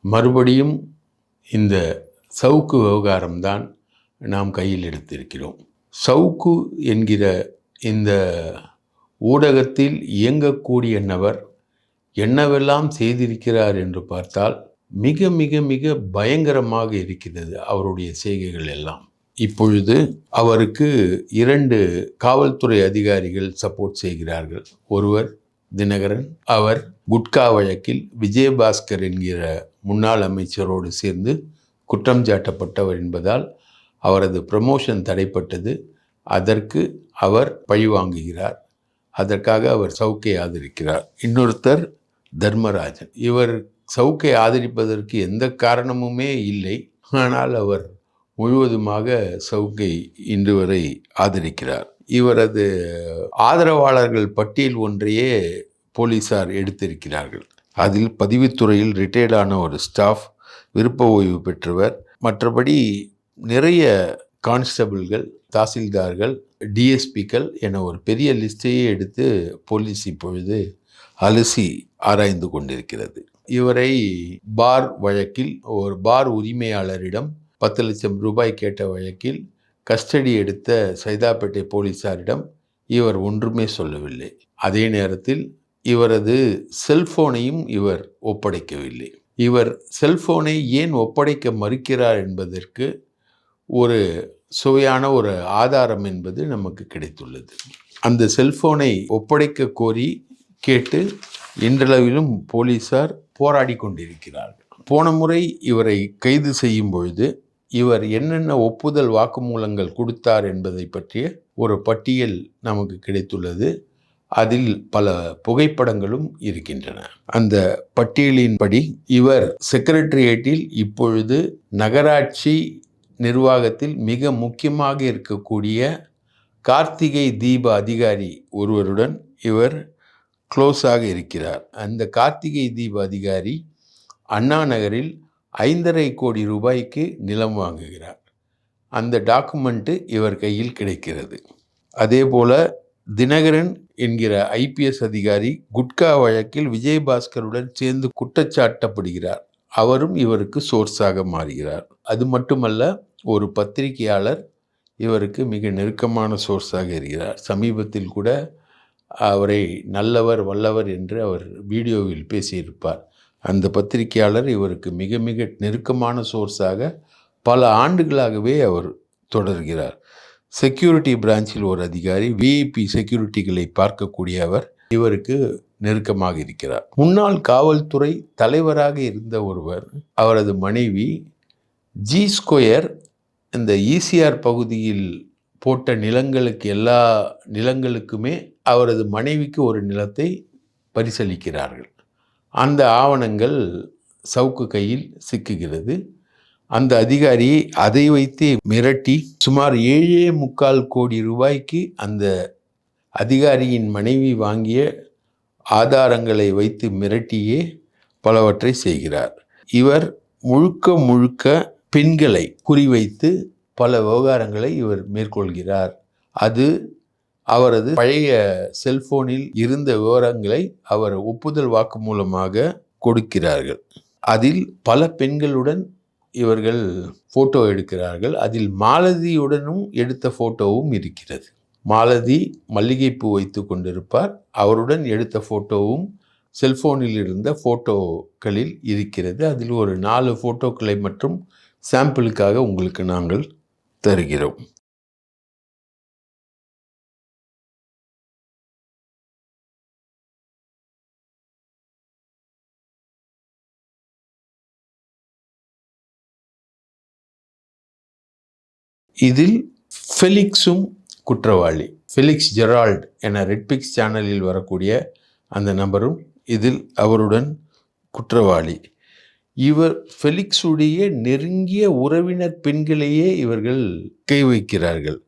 மறுபடியும் இந்த சவுக்கு விவகாரம்தான் நாம் கையில் எடுத்திருக்கிறோம். சவுக்கு என்கிற இந்த ஊடகத்தில் இயங்கக்கூடிய நபர் என்னவெல்லாம் செய்திருக்கிறார் என்று பார்த்தால் மிக மிக மிக பயங்கரமாக இருக்கிறது அவருடைய செய்கைகள் எல்லாம். இப்பொழுது அவருக்கு இரண்டு காவல்துறை அதிகாரிகள் சப்போர்ட் செய்கிறார்கள். ஒருவர் தினகரன். அவர் குட்கா வழக்கில் விஜயபாஸ்கர் என்கிற முன்னாள் அமைச்சரோடு சேர்ந்து குற்றம் சாட்டப்பட்டவர் என்பதால் அவரது ப்ரமோஷன் தடைப்பட்டது. அதற்கு அவர் பழிவாங்குகிறார் அதற்காக அவர் சவுக்கை ஆதரிக்கிறார். இன்னொருத்தர் தர்மராஜன். இவர் சவுக்கை ஆதரிப்பதற்கு எந்த காரணமுமே இல்லை. ஆனால் அவர் முழுவதுமாக சவுக்கை இன்று வரை ஆதரிக்கிறார். இவரது ஆதரவாளர்கள் பட்டியல் ஒன்றையே போலீசார் எடுத்திருக்கிறார்கள். அதில் பதிவுத்துறையில் ரிட்டையர்டான ஒரு ஸ்டாஃப் விருப்ப ஓய்வு பெற்றவர் மற்றபடி நிறைய கான்ஸ்டபிள்கள் தாசில்தார்கள் டிஎஸ்பிக்கள் என ஒரு பெரிய லிஸ்டையே எடுத்து போலீஸ் இப்பொழுது அலசி ஆராய்ந்து கொண்டிருக்கிறது. இவரை பார் வழக்கில் ஒரு பார் உரிமையாளரிடம் பத்து லட்சம் ரூபாய் கேட்ட வழக்கில் கஸ்டடி எடுத்த சைதாப்பேட்டை போலீசாரிடம் இவர் ஒன்றுமே சொல்லவில்லை. அதே நேரத்தில் இவரது செல்போனையும் இவர் ஒப்படைக்கவில்லை. இவர் செல்போனை ஏன் ஒப்படைக்க மறுக்கிறார் என்பதற்கு ஒரு சுவையான ஒரு ஆதாரம் என்பது நமக்கு கிடைத்துள்ளது. அந்த செல்போனை ஒப்படைக்க கோரி கேட்டு இன்றளவிலும் போலீசார் போராடி கொண்டிருக்கிறார்கள். போன முறை இவரை கைது செய்யும் பொழுது இவர் என்னென்ன ஒப்புதல் வாக்குமூலங்கள் கொடுத்தார் என்பதை பற்றிய ஒரு பட்டியல் நமக்கு கிடைத்துள்ளது. அதில் பல புகைப்படங்களும் இருக்கின்றன. அந்த பட்டியலின்படி இவர் செக்ரட்டரியேட்டில் இப்பொழுது நகராட்சி நிர்வாகத்தில் மிக முக்கியமாக இருக்கக்கூடிய கார்த்திகை தீப அதிகாரி ஒருவருடன் இவர் க்ளோஸாக இருக்கிறார். அந்த கார்த்திகை தீப அதிகாரி அண்ணா நகரில் ஐந்தரை கோடி ரூபாய்க்கு நிலம் வாங்குகிறார். அந்த டாக்குமெண்ட்டு இவர் கையில் கிடைக்கிறது. அதே போல தினகரன் என்கிற ஐபிஎஸ் அதிகாரி குட்கா வழக்கில் விஜயபாஸ்கருடன் சேர்ந்து குற்றச்சாட்டப்படுகிறார். அவரும் இவருக்கு சோர்ஸாக மாறுகிறார். அது மட்டுமல்ல ஒரு பத்திரிகையாளர் இவருக்கு மிக நெருக்கமான சோர்ஸாக இருக்கிறார். சமீபத்தில் கூட அவரை நல்லவர் வல்லவர் என்று அவர் வீடியோவில் பேசியிருப்பார். அந்த பத்திரிகையாளர் இவருக்கு மிக மிக நெருக்கமான சோர்ஸாக பல ஆண்டுகளாகவே அவர் தொடர்கிறார். செக்யூரிட்டி பிரான்ச்சில் ஒரு அதிகாரி விஐபி செக்யூரிட்டிகளை பார்க்கக்கூடிய அவர் இவருக்கு நெருக்கமாக இருக்கிறார். முன்னாள் காவல்துறை தலைவராக இருந்த ஒருவர் அவரது மனைவி ஜி ஸ்கொயர் இந்த ஈசிஆர் பகுதியில் போட்ட நிலங்களுக்கு எல்லா நிலங்களுக்குமே அவரது மனைவிக்கு ஒரு நிலத்தை பரிசளிக்கிறார்கள். அந்த ஆவணங்கள் சவுக்கு கையில் சிக்குகிறது. அந்த அதிகாரி அதை வைத்து மிரட்டி சுமார் ஏழே முக்கால் கோடி ரூபாய்க்கு அந்த அதிகாரியின் மனைவி வாங்கிய ஆதாரங்களை வைத்து மிரட்டியே பலவற்றை செய்கிறார். இவர் முழுக்க முழுக்க பெண்களை குறிவைத்து பல விவகாரங்களை இவர் மேற்கொள்கிறார். அது அவரது பழைய செல்போனில் இருந்த விவரங்களை அவர் ஒப்புதல் வாக்கு மூலமாக கொடுக்கிறார்கள். அதில் பல பெண்களுடன் இவர்கள் ஃபோட்டோ எடுக்கிறார்கள். அதில் மாலதியுடனும் எடுத்த ஃபோட்டோவும் இருக்கிறது. மாலதி மல்லிகைப்பூ வைத்து கொண்டிருப்பார். அவருடன் எடுத்த ஃபோட்டோவும் செல்போனில் இருந்த ஃபோட்டோக்களில் இருக்கிறது. அதில் ஒரு நாலு ஃபோட்டோக்களை மட்டும் சாம்பிளுக்காக உங்களுக்கு நாங்கள் தருகிறோம். இதில் ஃபெலிக்ஸும் குற்றவாளி. ஃபெலிக்ஸ் ஜெரால்ட் என ரெட்பிக்ஸ் சேனலில் வரக்கூடிய அந்த நபரும் இதில் அவருடன் குற்றவாளி. இவர் ஃபெலிக்ஸுடைய நெருங்கிய உறவினர் பெண்களையே இவர்கள் கை வைக்கிறார்கள்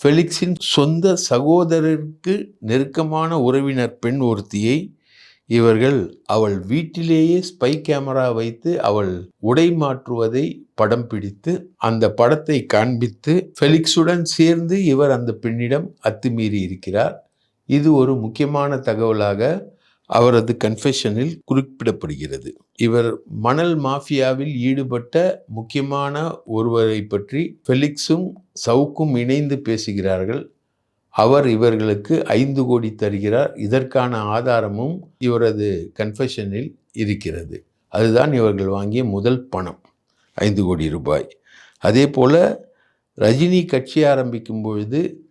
ஃபெலிக்ஸின் சொந்த சகோதரருக்கு நெருக்கமான உறவினர் பெண் ஒருத்தியை இவர்கள் அவள் வீட்டிலேயே ஸ்பை கேமரா வைத்து அவள் உடை மாற்றுவதை படம் பிடித்து அந்த படத்தை காண்பித்து ஃபெலிக்ஸுடன் சேர்ந்து இவர் அந்த பெண்ணிடம் அத்துமீறி இருக்கிறார். இது ஒரு முக்கியமான தகவலாக அவரது கன்ஃபெஷனில் குறிப்பிடப்படுகிறது. இவர் மணல் மாஃபியாவில் ஈடுபட்ட முக்கியமான ஒருவரை பற்றி ஃபெலிக்ஸும் சவுக்கும் இணைந்து பேசுகிறார்கள். அவர் இவர்களுக்கு ஐந்து கோடி தருகிறார். இதற்கான ஆதாரமும் இவரது கன்ஃபெஷனில் இருக்கிறது. அதுதான் இவர்கள் வாங்கிய முதல் பணம். ஐந்து கோடி ரூபாய். அதே போல் ரஜினி கட்சி ஆரம்பிக்கும் பொழுது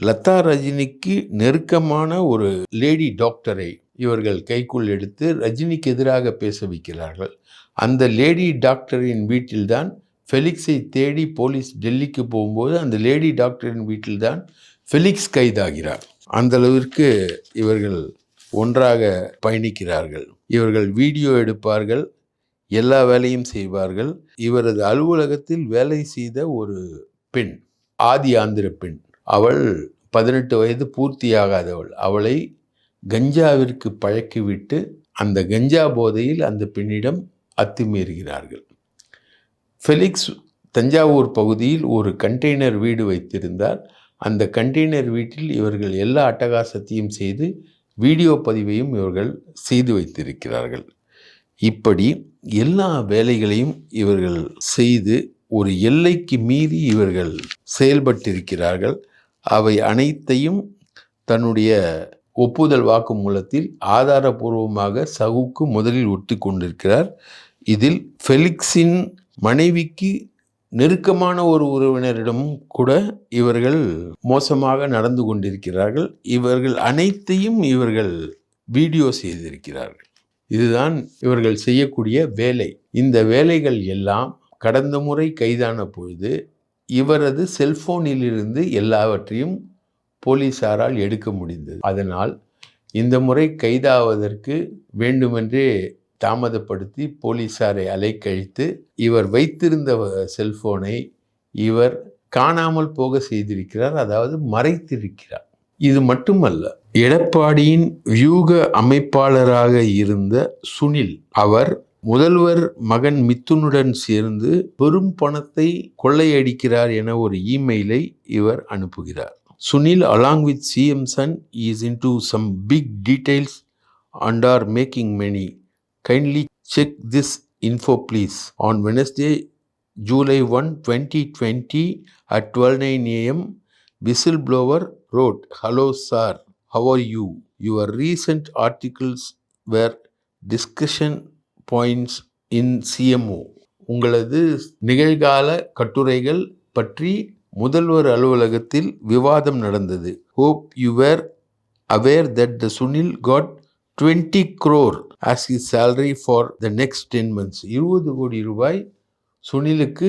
லதா ரஜினிக்கு நெருக்கமான ஒரு லேடி டாக்டரை இவர்கள் கைக்குள் எடுத்து ரஜினிக்கு எதிராக பேச வைக்கிறார்கள். அந்த லேடி டாக்டரின் வீட்டில்தான் ஃபெலிக்ஸை தேடி போலீஸ் டெல்லிக்கு போகும்போது அந்த லேடி டாக்டரின் வீட்டில்தான் ஃபெலிக்ஸ் கைதாகிறார். அந்த அளவிற்கு இவர்கள் ஒன்றாக பயணிக்கிறார்கள். இவர்கள் வீடியோ எடுப்பார்கள் எல்லா வேலையும் செய்வார்கள். இவரது அலுவலகத்தில் வேலை செய்த ஒரு பெண் ஆதி ஆந்திர பெண். அவள் பதினெட்டு வயது பூர்த்தியாகாதவள். அவளை கஞ்சாவிற்கு பழக்கிவிட்டு அந்த கஞ்சா போதையில் அந்த பெண்ணிடம் அத்துமீறுகிறார்கள். ஃபெலிக்ஸ் தஞ்சாவூர் பகுதியில் ஒரு கண்டெய்னர் வீடு வைத்திருந்தார். அந்த கண்டெய்னர் வீட்டில் இவர்கள் எல்லா அட்டகாசத்தையும் செய்து வீடியோ பதிவையும் இவர்கள் செய்து வைத்திருக்கிறார்கள். இப்படி எல்லா வேலைகளையும் இவர்கள் செய்து ஒரு எல்லைக்கு மீறி இவர்கள் செயல்பட்டிருக்கிறார்கள். அவை அனைத்தையும் தன்னுடைய ஒப்புதல் வாக்கு மூலத்தில் ஆதாரபூர்வமாக சகுக்கு முதலில் ஒட்டி கொண்டிருக்கிறார் இதில் ஃபெலிக்ஸின் மனைவிக்கு நெருக்கமான ஒரு உறவினரிடமும் கூட இவர்கள் மோசமாக நடந்து கொண்டிருக்கிறார்கள். இவர்கள் அனைத்தையும் இவர்கள் வீடியோ செய்திருக்கிறார்கள். இதுதான் இவர்கள் செய்யக்கூடிய வேலை. இந்த வேலைகள் எல்லாம் கடந்த முறை கைதான பொழுது இவரது செல்போனிலிருந்து எல்லாவற்றையும் போலீசாரால் எடுக்க முடிந்தது. அதனால் இந்த முறை கைதாவதற்கு வேண்டுமென்றே தாமதப்படுத்தி போலீசாரை அலைக்கழித்து இவர் வைத்திருந்த செல்போனை இவர் காணாமல் போக செய்திருக்கிறார் அதாவது மறைத்திருக்கிறார். இது மட்டுமல்ல எடப்பாடியின் வியூக அமைப்பாளராக இருந்த சுனில் அவர் முதல்வர் மகன் மித்துனுடன் சேர்ந்து பெரும் பணத்தை கொள்ளையடிக்கிறார் என ஒரு இமெயிலை இவர் அனுப்புகிறார். Sunil along with CM son is in to some big details and are making many kindly check this info please on Wednesday July one twenty twenty at twelve nine AM flower road hello sir how are you? Your recent articles were discussion points in CMO உங்களது நிகழ்கால கட்டுரைகள் பற்றி முதல்வர் அலுவலகத்தில் விவாதம் நடந்தது. Hope you were aware that the Sunil got twenty crore as his salary for the next ten months இருபது கோடி ரூபாய் சுனிலுக்கு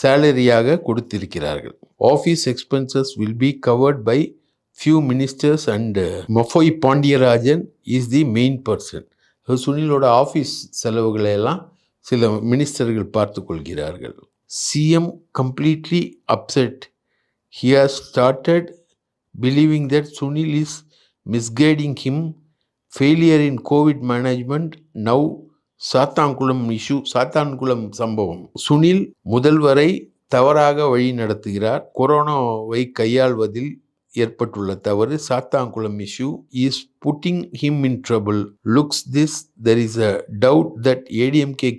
சேலரியாக கொடுத்திருக்கிறார்கள். Office expenses will be covered by few ministers and Mafoi Pandiarajan is the main person சுனிலோட office செலவுகளை எல்லாம் சில மினிஸ்டர்கள் பார்த்து கொள்கிறார்கள். CM completely upset he has started believing that Sunil is misguiding him failure in COVID management now Sathankulam issue Sathankulam சம்பவம். சுனில் முதல்வரை தவறாக வழி நடத்துகிறார். கொரோனாவை கையாள்வதில் ஏற்பட்டுள்ள தவறு Sathankulam issue is putting him in trouble looks this there is a doubt that ADMK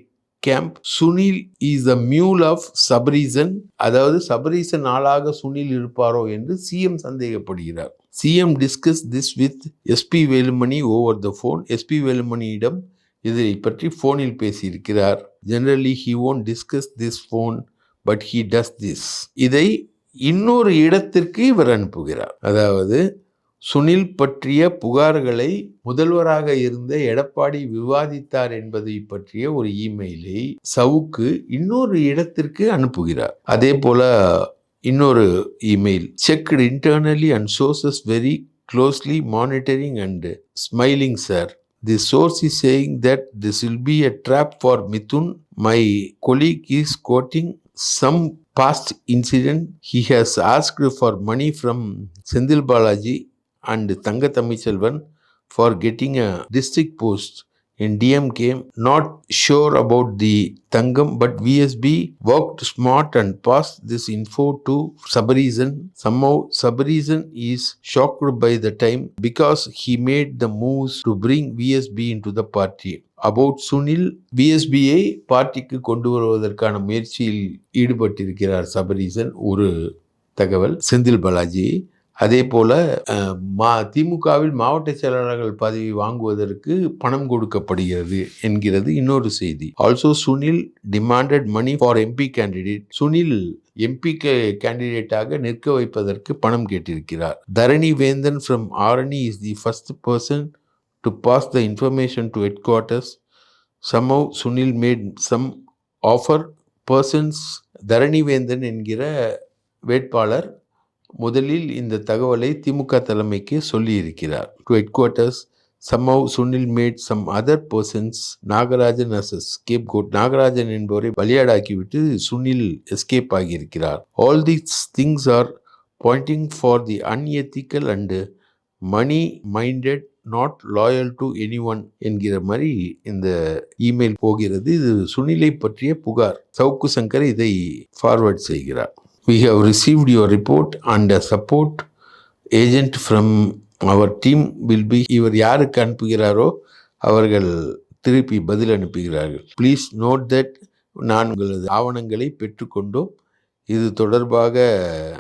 camp Sunil is a mule of Sabareesan அதாவது சபரீசன் ஆளாக சுனில் இருப்பாரோ என்று CM சந்தேகப்படுகிறார். CM discuss this with SP Velumani over the phone SP வேலுமணியிடம் இதை பற்றி ஃபோனில் பேசியிருக்கிறார். Generally he won't discuss this phone but he does this இதை இன்னொரு இடத்திற்கு இவர் அனுப்புகிறார். அதாவது சுனில் பற்றிய புகார்களை முதல்வராக இருந்த எடப்பாடி விவாதித்தார் என்பதை பற்றிய ஒரு இமெயிலை சவுக்கு இன்னொரு இடத்திற்கு அனுப்புகிறார். அதே போல இன்னொரு email checked internally and sources very closely monitoring and smiling sir The source is saying that this will be a trap for Mithun. My colleague is quoting some past incident. He has asked for money from Sendil Balaji and Tanga Tamichelvan for getting a district post in DMK not sure about the Tangam, but VSB worked smart and passed this info to Sabareason. Somehow, Sabareason is shocked by the time because he made the moves to bring VSB into the party. About Sunil விஎஸ்பியை பார்ட்டிக்கு கொண்டு வருவதற்கான முயற்சியில் ஈடுபட்டிருக்கிறார் சபரீசன் ஒரு தகவல் செந்தில் பாலாஜி அதே போல் மா திமுகவில் மாவட்ட செயலாளர்கள் பதவி வாங்குவதற்கு பணம் கொடுக்கப்படுகிறது என்கிறது இன்னொரு செய்தி. Also Sunil demanded money for MP candidate Sunil MP கேண்டிடேட்டாக நிற்க வைப்பதற்கு பணம் கேட்டிருக்கிறார். Dharani Vendhan from Arani is the first person to pass the information to headquarters somehow Sunil made some offer persons Dharanivendhan என்கிற வேட்பாளர் முதலில் இந்த தகவலை திமுக தலைமைக்கு சொல்லியிருக்கிறார். To headquarters somehow Sunil made some other persons Nagarajan as escape goat Nagarajan என்பவரை பலியாடாக்கிவிட்டு Sunil escape ஆகியிருக்கிறார். All these things are pointing for the unethical and money minded not loyal to any one என்கிற மாதிரி இந்த இமெயில் போகிறது. இது சுனிலை பற்றிய புகார். சவுக்கு சங்கர் இதை ஃபார்வர்ட் செய்கிறார். We have received your report report and support agent from our team will be இவர் யாருக்கு அனுப்புகிறாரோ அவர்கள் திருப்பி பதில் அனுப்புகிறார்கள். ப்ளீஸ் நோட் தட் நான் உங்களது ஆவணங்களை பெற்றுக்கொண்டோம். இது தொடர்பாக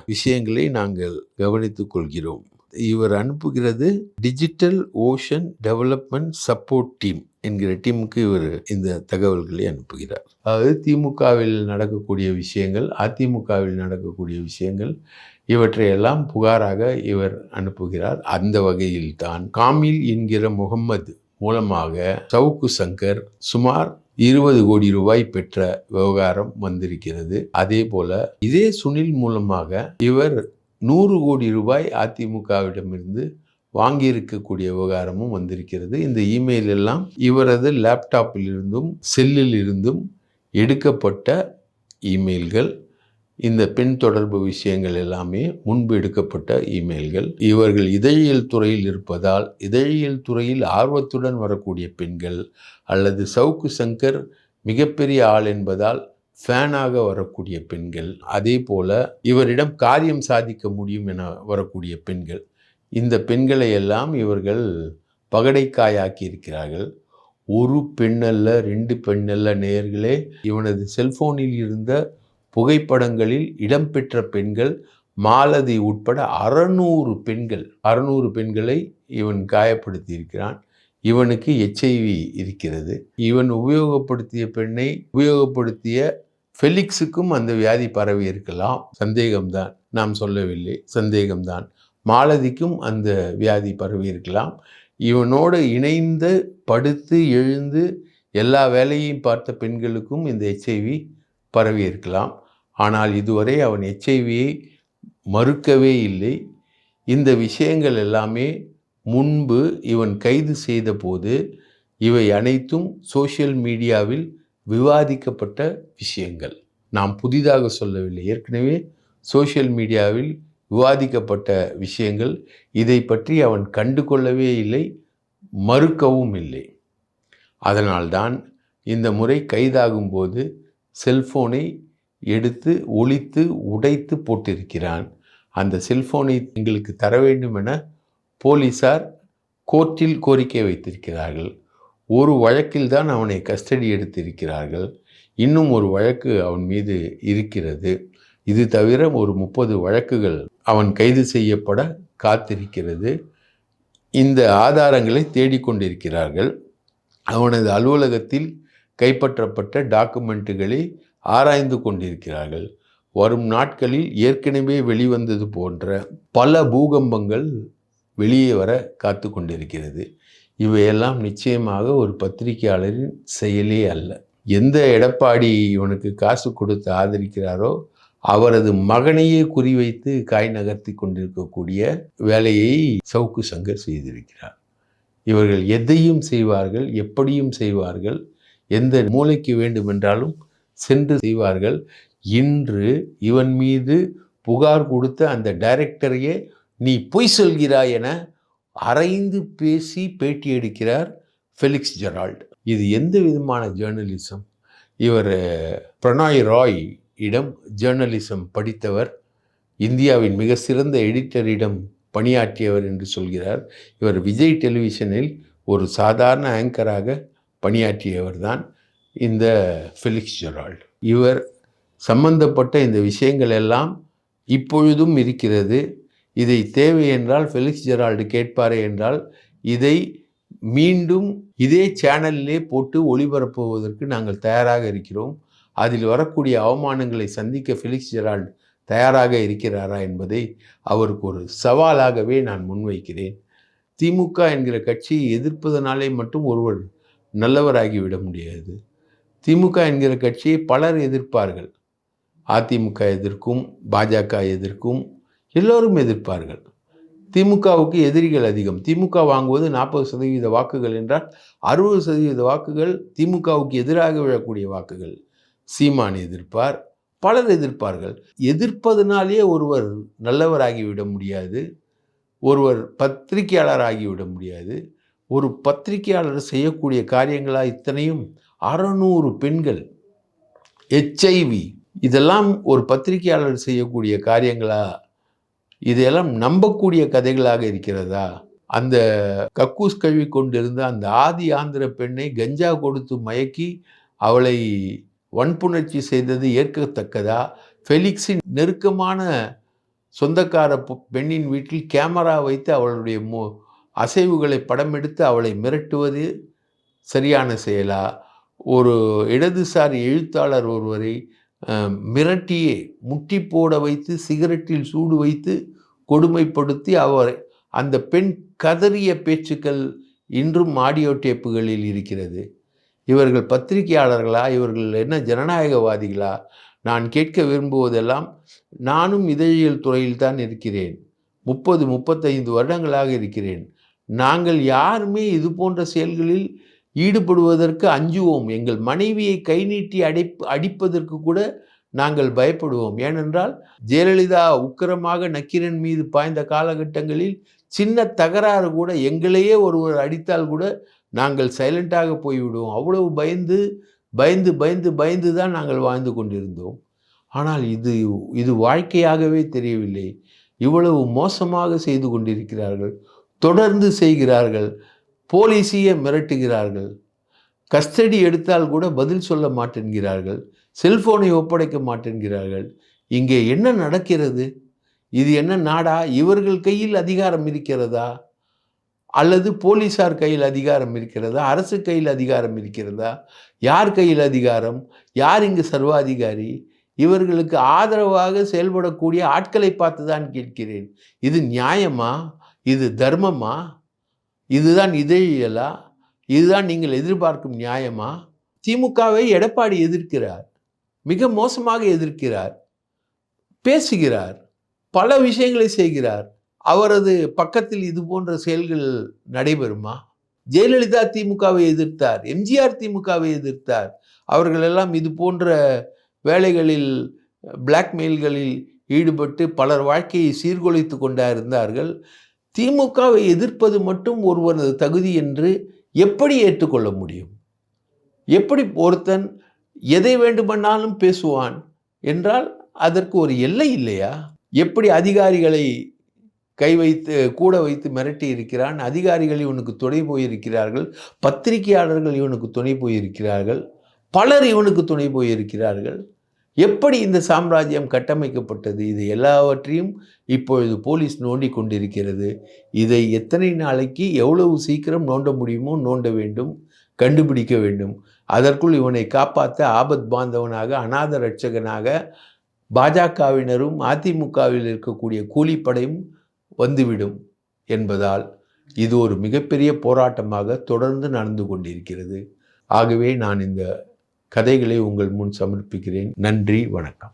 விஷயங்களை நாங்கள் கவனித்துக் கொள்கிறோம். இவர் அனுப்புகிறது digital ocean development support team என்கிற டீமுக்கு இவர் இந்த தகவல்களை அனுப்புகிறார். அதாவது திமுகவில் நடக்கக்கூடிய விஷயங்கள் அதிமுகவில் நடக்கக்கூடிய விஷயங்கள் இவற்றையெல்லாம் புகாராக இவர் அனுப்புகிறார். அந்த வகையில் தான் காமில் என்கிற முகம்மது மூலமாக சவுக்கு சங்கர் சுமார் இருபது கோடி ரூபாய் பெற்ற விவகாரம் வந்திருக்கிறது. அதே போல இதே சுனில் மூலமாக இவர் நூறு கோடி ரூபாய் அதிமுகவிடமிருந்து வாங்கியிருக்கக்கூடிய விவகாரமும் வந்திருக்கிறது. இந்த இமெயில் எல்லாம் இவரது லேப்டாப்பில் இருந்தும் செல்லில் இருந்தும் எடுக்கப்பட்ட இமெயில்கள் இந்த பெண் தொடர்பு விஷயங்கள் எல்லாமே முன்பு எடுக்கப்பட்ட இமெயில்கள் இவர்கள் இதழியல் துறையில் இருப்பதால் இதழியல் துறையில் ஆர்வத்துடன் வரக்கூடிய பெண்கள் அல்லது சவுக்கு சங்கர் மிகப்பெரிய ஆள் என்பதால் ஃபேனாக வரக்கூடிய பெண்கள் அதே போல இவரிடம் காரியம் சாதிக்க முடியும் என வரக்கூடிய பெண்கள் இந்த பெண்களை எல்லாம் இவர்கள் பகடைக்காயாக்கி இருக்கிறார்கள். ஒரு பெண்ணல்ல ரெண்டு பெண்ணல்ல நேயர்களே இவனது செல்போனில் இருந்த புகைப்படங்களில் இடம்பெற்ற பெண்கள் மாலதி உட்பட அறநூறு பெண்கள் அறநூறு பெண்களை இவன் காயப்படுத்தி இருக்கிறான் இவனுக்கு எச்ஐவி இருக்கிறது. இவன் உபயோகப்படுத்திய பெண்ணை உபயோகப்படுத்திய ஃபெலிக்ஸுக்கும் அந்த வியாதி பரவி இருக்கலாம். சந்தேகம்தான். நாம் சொல்லவில்லை. சந்தேகம்தான். மாலதிக்கும் அந்த வியாதி பரவி இருக்கலாம். இவனோடு இணைந்து படுத்து எழுந்து எல்லா வேலையும் பார்த்த பெண்களுக்கும் இந்த எச்ஐவி பரவி இருக்கலாம். ஆனால் இதுவரை அவன் எச்ஐவியை மறுக்கவே இல்லை. இந்த விஷயங்கள் எல்லாமே முன்பு இவன் கைது செய்தபோது இவை அனைத்தும் சோஷியல் மீடியாவில் விவாதிக்கப்பட்ட விஷயங்கள். நாம் புதிதாக சொல்லவில்லை. ஏற்கனவே சோஷியல் மீடியாவில் விவாதிக்கப்பட்ட விஷயங்கள். இதை பற்றி அவன் கண்டு கொள்ளவே இல்லை மறுக்கவும் இல்லை. அதனால்தான் இந்த முறை கைதாகும்போது செல்போனை எடுத்து ஒழித்து உடைத்து போட்டிருக்கிறான். அந்த செல்போனை எங்களுக்கு தர வேண்டும் என போலீசார் கோர்ட்டில் கோரிக்கை வைத்திருக்கிறார்கள். ஒரு வழக்கில் தான் அவனை கஸ்டடி எடுத்திருக்கிறார்கள். இன்னும் ஒரு வழக்கு அவன் மீது இருக்கிறது. இது தவிர ஒரு முப்பது வழக்குகள் அவன் கைது செய்யப்பட காத்திருக்கிறது. இந்த ஆதாரங்களை தேடிக்கொண்டிருக்கிறார்கள் அவனது அலுவலகத்தில் கைப்பற்றப்பட்ட டாக்குமெண்ட்டுகளை ஆராய்ந்து கொண்டிருக்கிறார்கள். வரும் நாட்களில் ஏற்கனவே வெளிவந்தது போன்ற பல பூகம்பங்கள் வெளியே வர காத்து கொண்டிருக்கிறது. இவையெல்லாம் நிச்சயமாக ஒரு பத்திரிகையாளரின் செயலே அல்ல. எந்த எடப்பாடி இவனுக்கு காசு கொடுத்து ஆதரிக்கிறாரோ அவரது மகனையே குறிவைத்து காய் நகர்த்தி கொண்டிருக்கக்கூடிய வேலையை சவுக்கு சங்கர் செய்திருக்கிறார். இவர்கள் எதையும் செய்வார்கள் எப்படியும் செய்வார்கள் எந்த மூளைக்கு வேண்டுமென்றாலும் சென்று செய்வார்கள். இன்று இவன் மீது புகார் கொடுத்த அந்த டைரக்டரையே நீ பொய் சொல்கிறாய் என அரைந்து பேசி பேட்டி எடுக்கிறார் ஃபெலிக்ஸ் ஜெரால்ட் இது எந்த விதமான ஜேர்னலிசம் இவர் பிரணாய் ராய் இடம் ஜேர்னலிசம் படித்தவர். இந்தியாவின் மிக சிறந்த எடிட்டரிடம் பணியாற்றியவர் என்று சொல்கிறார். இவர் விஜய் டெலிவிஷனில் ஒரு சாதாரண ஆங்கராக பணியாற்றியவர் தான் இந்த ஃபெலிக்ஸ் ஜெரால்ட் இவர் சம்பந்தப்பட்ட இந்த விஷயங்கள் எல்லாம் இப்பொழுதும் இருக்கிறது. இதை தேவை என்றால் ஃபெலிக்ஸ் ஜெரால்டு கேட்பாரே என்றால் இதை மீண்டும் இதே சேனலிலே போட்டு ஒளிபரப்புவதற்கு நாங்கள் தயாராக இருக்கிறோம். அதில் வரக்கூடிய அவமானங்களை சந்திக்க ஃபெலிக்ஸ் ஜெரால்டு தயாராக இருக்கிறாரா என்பதை அவருக்கு ஒரு சவாலாகவே நான் முன்வைக்கிறேன். திமுக என்கிற கட்சியை எதிர்ப்பதனாலே மட்டும் ஒருவர் நல்லவராகிவிட முடியாது. திமுக என்கிற கட்சியை பலர் எதிர்ப்பார்கள். அதிமுக எதிர்க்கும் பாஜக எதிர்க்கும் எல்லோரும் எதிர்ப்பார்கள். திமுகவுக்கு எதிரிகள் அதிகம். திமுக வாங்குவது நாற்பது சதவீத வாக்குகள் என்றால் அறுபது சதவீத வாக்குகள் திமுகவுக்கு எதிராக விழக்கூடிய வாக்குகள். சீமான் எதிர்ப்பார். பலர் எதிர்ப்பார்கள். எதிர்ப்பதனாலேயே ஒருவர் நல்லவராகிவிட முடியாது. ஒருவர் பத்திரிகையாளர் ஆகிவிட முடியாது. ஒரு பத்திரிகையாளர் செய்யக்கூடிய காரியங்களா இத்தனையும் அறநூறு பெண்கள். எச்ஐவி இதெல்லாம் ஒரு பத்திரிகையாளர் செய்யக்கூடிய காரியங்களா இதையெல்லாம் நம்பக்கூடிய கதைகளாக இருக்கிறதா? அந்த கக்கூஸ் கழுவி கொண்டிருந்த அந்த ஆதி ஆந்திர பெண்ணை கஞ்சா கொடுத்து மயக்கி அவளை வன்புணர்ச்சி செய்தது ஏற்கத்தக்கதா? ஃபெலிக்ஸின் நெருக்கமான சொந்தக்கார பெண்ணின் வீட்டில் கேமரா வைத்து அவளுடைய மோ அசைவுகளை படம் எடுத்து அவளை மிரட்டுவது சரியான செயலா? ஒரு இடதுசாரி எழுத்தாளர் ஒருவரை மிரட்டியே முட்டி போட வைத்து சிகரெட்டில் சூடு வைத்து கொடுமைப்படுத்தி அவர் அந்த பெண் கதறிய பேச்சுக்கள் இன்றும் ஆடியோ டேப்புகளில் இருக்கிறது. இவர்கள் பத்திரிகையாளர்களா? இவர்கள் என்ன ஜனநாயகவாதிகளா? நான் கேட்க விரும்புவதெல்லாம் நானும் இதழியல் துறையில் தான் இருக்கிறேன். முப்பது முப்பத்தைந்து வருடங்களாக இருக்கிறேன். நாங்கள் யாருமே இது போன்ற செயல்களில் ஈடுபடுவதற்கு அஞ்சுவோம். எங்கள் மனைவியை கை நீட்டி அடைப்பு அடிப்பதற்கு கூட நாங்கள் பயப்படுவோம். ஏனென்றால் ஜெயலலிதா உக்கிரமாக நக்கீரன் மீது பாய்ந்த காலகட்டங்களில் சின்ன தகராறு கூட எங்களையே ஒருவர் அடித்தால் கூட நாங்கள் சைலண்டாக போய்விடுவோம். அவ்வளவு பயந்து பயந்து பயந்து பயந்து தான் நாங்கள் வாழ்ந்து கொண்டிருந்தோம். ஆனால் இது இது வாழ்க்கையாகவே தெரியவில்லை. இவ்வளவு மோசமாக செய்து கொண்டிருக்கிறார்கள். தொடர்ந்து செய்கிறார்கள். போலீஸையே மிரட்டுகிறார்கள். கஸ்டடி எடுத்தால் கூட பதில் சொல்ல மாட்டேன்கிறார்கள். செல்போனை ஒப்படைக்க மாட்டேன்கிறார்கள். இங்கே என்ன நடக்கிறது? இது என்ன நாடா? இவர்கள் கையில் அதிகாரம் இருக்கிறதா? அல்லது போலீஸார் கையில் அதிகாரம் இருக்கிறதா? அரசு கையில் அதிகாரம் இருக்கிறதா? யார் கையில் அதிகாரம்? யார் இங்கு சர்வாதிகாரி? இவர்களுக்கு ஆதரவாக செயல்படக்கூடிய ஆட்களை பார்த்து தான் கேட்கிறேன். இது நியாயமா? இது தர்மமா? இதுதான் இதழியலா? இதுதான் நீங்கள் எதிர்பார்க்கும் நியாயமா? திமுகவை எடப்பாடி எதிர்க்கிறார். மிக மோசமாக எதிர்க்கிறார். பேசுகிறார். பல விஷயங்களை செய்கிறார். அவரது பக்கத்தில் இது போன்ற செயல்கள் நடைபெறுமா? ஜெயலலிதா திமுகவை எதிர்த்தார். எம்ஜிஆர் திமுகவை எதிர்த்தார். அவர்களெல்லாம் இது போன்ற வேலைகளில் பிளாக்மெயில்களில் ஈடுபட்டு பலர் வாழ்க்கையை சீர்குலைத்து கொண்டா இருந்தார்கள். திமுகவை எதிர்ப்பது மட்டும் ஒருவனது தகுதி என்று எப்படி ஏற்றுக்கொள்ள முடியும்? எப்படி ஒருத்தன் எதை வேண்டுமென்னாலும் பேசுவான் என்றால் அதற்கு ஒரு எல்லை இல்லையா? எப்படி அதிகாரிகளை கை வைத்து கூட வைத்து மிரட்டி இருக்கிறான்? அதிகாரிகள் இவனுக்கு துணை போயிருக்கிறார்கள். பத்திரிகையாளர்கள் இவனுக்கு துணை போயிருக்கிறார்கள். பலர் இவனுக்கு துணை போயிருக்கிறார்கள். எப்படி இந்த சாம்ராஜ்யம் கட்டமைக்கப்பட்டது? இது எல்லாவற்றையும் இப்பொழுது போலீஸ் நோண்டி கொண்டிருக்கிறது. இதை எத்தனை நாளைக்கு எவ்வளவு சீக்கிரம் நோண்ட முடியுமோ நோண்ட வேண்டும் கண்டுபிடிக்க வேண்டும். அதற்குள் இவனை காப்பாற்ற ஆபத் பாந்தவனாக அநாத ரட்சகனாக பாஜகவினரும் அதிமுகவில் இருக்கக்கூடிய கூலிப்படையும் வந்துவிடும் என்பதால் இது ஒரு மிகப்பெரிய போராட்டமாக தொடர்ந்து நடந்து கொண்டிருக்கிறது. ஆகவே நான் இந்த கதைகளை உங்கள் முன் சமர்ப்பிக்கிறேன். நன்றி வணக்கம்.